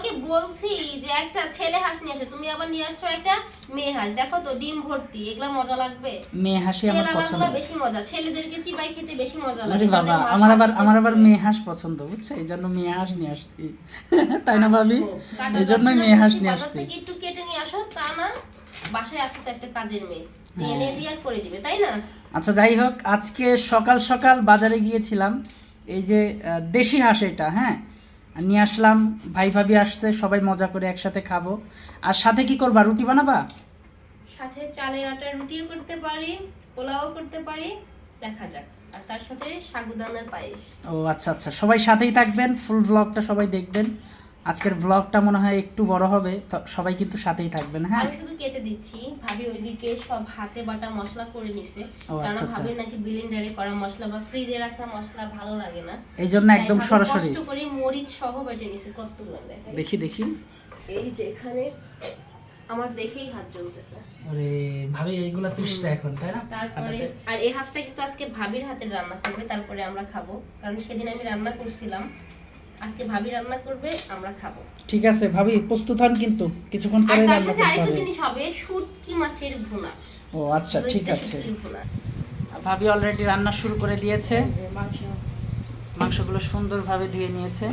তোমাকে বলছি যে একটা ছেলে হাঁস নিয়ে আসো তুমি আবার নিয়ে আসছো একটা মেয়ে হাঁস। দেখো তো ডিম ভর্তি এগুলা মজা লাগবে? মেয়ে হাসি আমার পছন্দ। বেশি মজা ছেলেদেরকে চিবাই খেতে বেশি মজা লাগে বাবা আমার আবার আমার আবার মেয়ে হাঁস পছন্দ বুঝছ? এই জন্য মেয়ে হাঁস নিয়ে আসছি। তাই না ভাবি? এই জন্যই মেয়ে হাঁস নিয়ে আসছি। একটু কেটে নিয়ে আসো তা না বাসায় আছে তো একটা কাজের মেয়ে হ্যাঁ। এনে দিয়ে আর করে দিবে তাই না? আচ্ছা যাই হোক আজকে সকাল সকাল বাজারে গিয়েছিলাম এই যে দেশি হাঁস এটা হ্যাঁ? নিয়ে আসলাম ভাই ভাবি আসছে সবাই মজা করে একসাথে খাব। আর সাথে কি করবা রুটি বানাবা? সাথে চালের আটার রুটিও করতে পারি পোলাও করতে পারি দেখা যাক। আর তার সাথে সাগুদানার পায়েস। ও আচ্ছা আচ্ছা সবাই সাথেই থাকবেন ফুল ব্লগটা সবাই দেখবেন। আজকের ব্লগটা মনে হয় একটু বড় হবে সবাই কিন্তু সাথেই থাকবেন হ্যাঁ? আমি শুধু কেটে দিচ্ছি ভাবি ওইদিকে সব হাতে বাটা মশলা করে নিছে। কারণ আচ্ছা, আচ্ছা। ভাবি নাকি ব্লেন্ডারে করা মশলা বা ফ্রিজে রাখা মশলা ভালো লাগে না। এই জন্য একদম সরাসরি। কষ্ট করে মরিচ সহ বেটে নিছে কতগুলো দেখেন দেখি দেখি। এই যে এখানে আমার দেখেই হাত জ্বলতেছে। ওরে ভাবি এইগুলা পিসছে এখন তাই না? তারপরে আর এই হাঁসটা কিন্তু আজকে ভাবির হাতে রান্না করবে তারপরে আমরা খাব। কারণ সেদিন আমি রান্না করছিলাম আজকে ভাবি রান্না করবে আমরা খাব। ঠিক আছে ভাবি প্রস্তুত হন কিন্তু কিছুক্ষণ পরে রান্না করতে আরেকটা হবে। জিনিস হবে শুটকি মাছের ভুনা। ও আচ্ছা ঠিক আছে। ভাবি অলরেডি রান্না শুরু করে দিয়েছে। মাংসগুলো সুন্দরভাবে ধুয়ে নিয়েছে।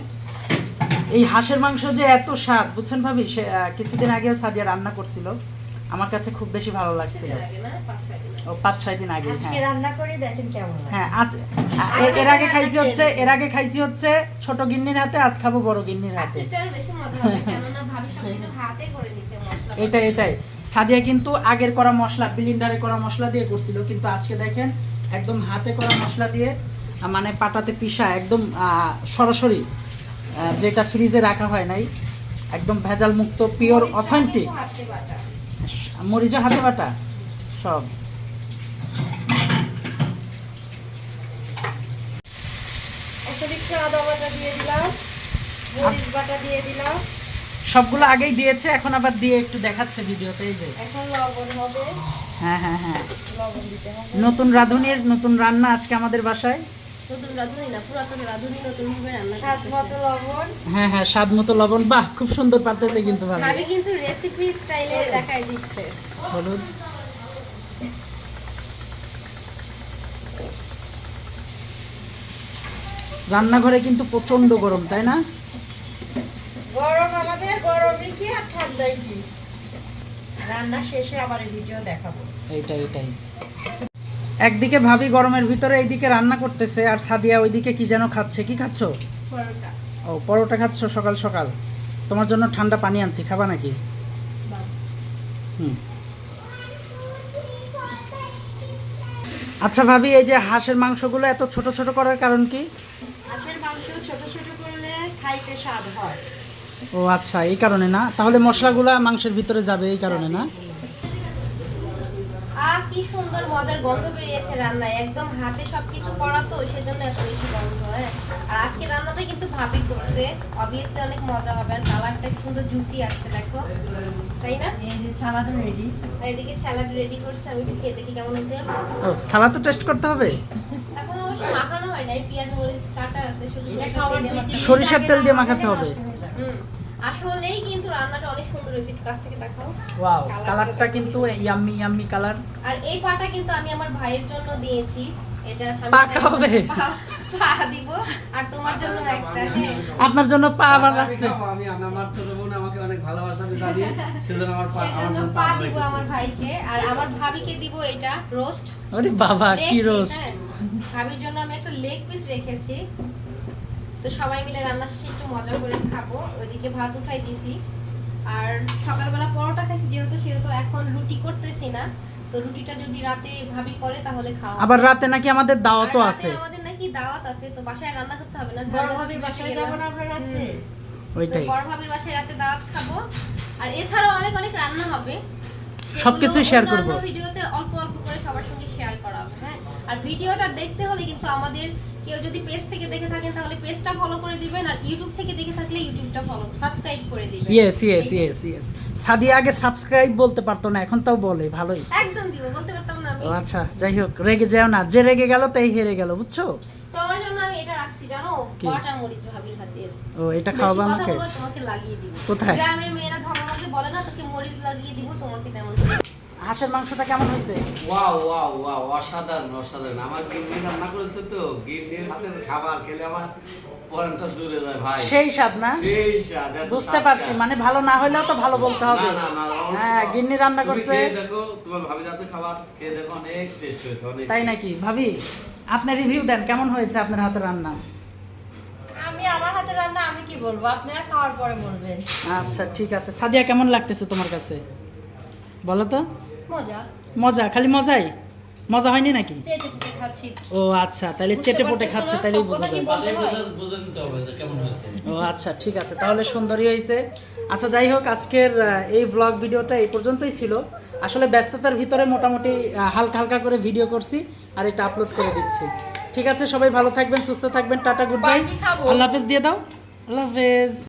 এই হাঁসের মাংস যে এত স্বাদ বুঝছেন ভাবি? সে কিছুদিন আগেও সাদিয়া রান্না করছিল। আমার কাছে খুব বেশি ভালো লাগছিল। পাঁচ ছয় দিন আগে আজকে হ্যাঁ। রান্না করে দেখেন কেমন হ্যাঁ আজ এর আগে খাইছি হচ্ছে এর আগে খাইছি হচ্ছে ছোট গিন্নির হাতে আজ খাব বড় গিন্নির হাতে। এটাই এটাই। সাদিয়া কিন্তু আগের করা মশলা বিলিন্ডারে করা মশলা দিয়ে করছিল কিন্তু আজকে দেখেন একদম হাতে করা মশলা দিয়ে মানে পাটাতে পিসা একদম আহ, সরাসরি যেটা ফ্রিজে রাখা হয় নাই একদম ভেজাল মুক্ত পিওর অথেন্টিক মরিচা হাতে বাটা সব। অতিরিক্ত আদা বাটা দিয়ে দিলাম মরিচ বাটা দিয়ে দিলাম। সবগুলো আগেই দিয়েছে এখন আবার দিয়ে একটু দেখাচ্ছে ভিডিওতে এই যে। এখন লবণ হবে। হ্যাঁ হ্যাঁ হ্যাঁ। লবণ দিতে হবে। নতুন রাঁধুনির নতুন রান্না আজকে আমাদের বাসায়? নতুন রাঁধুনি না পুরাতন রাঁধুনি নতুন ভাবে রান্না স্বাদ মতো লবণ। হ্যাঁ হ্যাঁ স্বাদ মতো লবণ। বাহ খুব সুন্দর পারতেছে কিন্তু ভালো। ভাবি কিন্তু রেসিপি স্টাইলে দেখাই দিচ্ছে। হলুদ। রান্নাঘরে কিন্তু প্রচণ্ড গরম তাই না? গরম আমাদের গরমই কি আর ঠান্ডাই কি? রান্না শেষে আবার ভিডিও দেখাবো। এইটাই এটাই একদিকে ভাবি গরমের ভিতরে এইদিকে রান্না করতেছে আর সাদিয়া ওইদিকে কি যেন খাচ্ছে কি খাচ্ছো? পরোটা। ও পরোটা খাচ্ছ সকাল সকাল। তোমার জন্য ঠান্ডা পানি আনছি খাবা নাকি? হুম। আচ্ছা ভাবি এই যে হাঁসের মাংসগুলো এত ছোট ছোট করার কারণ কি? হাঁসের মাংস ছোট ছোট করলে খাইতে স্বাদ হয়। ও আচ্ছা এই কারণে না? তাহলে মশলাগুলা মাংসের ভিতরে যাবে এই কারণে না? কি সুন্দর মজার গন্ধ বেরিয়েছে রান্নায় একদম হাতে সবকিছু করা তো সেজন্য এত বেশি গন্ধ হ্যাঁ আর আজকে রান্নাটা কিন্তু ভাবি করছে অবভিয়াসলি অনেক মজা হবে আর কালারটা কি সুন্দর জুসি আসছে দেখো তাই না এই যে ছালাদ রেডি আর এদিকে স্যালাড রেডি করছে আমি একটু খেয়ে দেখি কেমন হয়েছে ও সালাদ তো টেস্ট করতে হবে এখন অবশ্য মাখানো হয় নাই পেঁয়াজ মরিচ কাটা আছে শুধু এটা সরিষার খাওয়ার তেলে দুই মাখানো। তিন সরিষার তেল দিয়ে মাখাতে হবে। হয়ে। হুম। আসলেই কিন্তু রান্নাটা অনেক সুন্দর হয়েছে। কাছ থেকে দেখাও। ওয়াও কালারটা কিন্তু ইয়াম্মি ইয়াম্মি কালার আর এই পাটা কিন্তু আমি আমার ভাইয়ের জন্য দিয়েছি। এটা স্বামী পা ভাইয়ের জন্য খাওয়াবে? পা- দিব। আর তোমার জন্য একটা আপনার জন্য পা আবার আমি খাব, আমি আমি- আমার ছোট বোন আমাকে অনেক ভালোবাসা জানি। সেজন্য আমার পা আমার পা পা দিব আমার ভাইকে। আর আমার ভাবিকে দিব এটা রোস্ট আরে বাবা কি রোস্ট হ্যাঁ। ভাবির জন্য আমি একটা লেগ পিস রেখেছি। তো সবাই মিলে রান্না শেষে একটু মজা করে খাব। ওইদিকে ভাত উঠাই দিছি। আর সকালবেলা পরোটা খাইছি যেহেতু সেহেতু এখন রুটি করতেছি না। তো রুটিটা যদি রাতে ভাবি করে তাহলে খাওয়া আবার রাতে নাকি আমাদের আর দাওয়াতও আছে। আমাদের নাকি দাওয়াত আছে তো বাসায় রান্না করতে হবে না? বড় ভাবি বাসায়। যাব না আমরা রাত্রে? তো ওইটাই। বড় ভাবির বাসায় রাতে দাওয়াত খাব। আর এছাড়াও অনেক অনেক রান্না হবে। সবকিছু অন্যান্য করব। ভিডিওতে অল্প অল্প করে সবার সঙ্গে শেয়ার করা হবে হ্যাঁ। আর ভিডিওটা দেখতে হলে কিন্তু আমাদের কেউ যদি পেজ থেকে দেখে থাকেন তাহলে পেজটা ফলো করে দিবেন আর ইউটিউব থেকে দেখে থাকলে ইউটিউবটা ফলো সাবস্ক্রাইব করে দিবেন। Yes yes yes yes Sadia আগে সাবস্ক্রাইব বলতে পারতো না এখন তাও বলে ভালোই। একদম দিব বলতে পারতাম না আমি। আচ্ছা যাই হোক রেগে যাও না যে রেগে গেল তাই হেরে গেল বুঝছ? তো আমার জন্য আমি এটা রাখছি জানো? কটা মরিচ ভাবির হাতের ও এটা খাওয়াবো আমাকে? তোমাকে লাগিয়ে দিব। কোথায়? গ্রামের মেয়েরা ঝগড়াঝাটি বলে না তোকে মরিচ লাগিয়ে দিব তোমাকে তেমন হাঁসের মাংসটা কেমন হয়েছে? ওয়াও ওয়াও ওয়াও অসাধারণ অসাধারণ। আমার গিন্নি রান্না করেছে তো গিন্নির হাতের খাবার খেলে আমার পরানটা জুড়ে যায় ভাই। সেই স্বাদ না? সেই স্বাদ, বুঝতে পারছি মানে ভালো না হলেও তো ভালো বলতে হবে। না, না, না, হ্যাঁ গিন্নি রান্না করছে। দেখো তোমার ভাবি রাতে খাবার খেয়ে দেখো অনেক টেস্ট হয়েছে অনেক তাই নাকি? ভাবি আপনি রিভিউ দেন কেমন হয়েছে আপনার হাতের রান্না? আমি আমার হাতে রান্না আমি কি বলব? আপনারা খাওয়ার পরে বলবেন। আচ্ছা ঠিক আছে। সাদিয়া কেমন লাগতেছে তোমার কাছে? বলো তো। মজা। মজা? খালি মজাই? মজা হয়নি নাকি? ও আচ্ছা তাহলে চেটে পুটে খাচ্ছে সব বোঝা কথা কি যাবে বলতে হয়? বুঝে নিতে হবে যে কেমন হয়েছে। ও আচ্ছা ঠিক আছে তাহলে সুন্দরই হয়েছে। আচ্ছা যাই হোক আজকের এই ব্লগ ভিডিওটা এই পর্যন্তই ছিল। আসলে ব্যস্ততার ভিতরে মোটামুটি হালকা হালকা করে ভিডিও করছি আর এটা আপলোড করে দিচ্ছি। ঠিক আছে সবাই ভালো থাকবেন সুস্থ থাকবেন টাটা গুড বাই আল্লাহ হাফেজ দিয়ে দাও। আল্লাহ হাফেজ।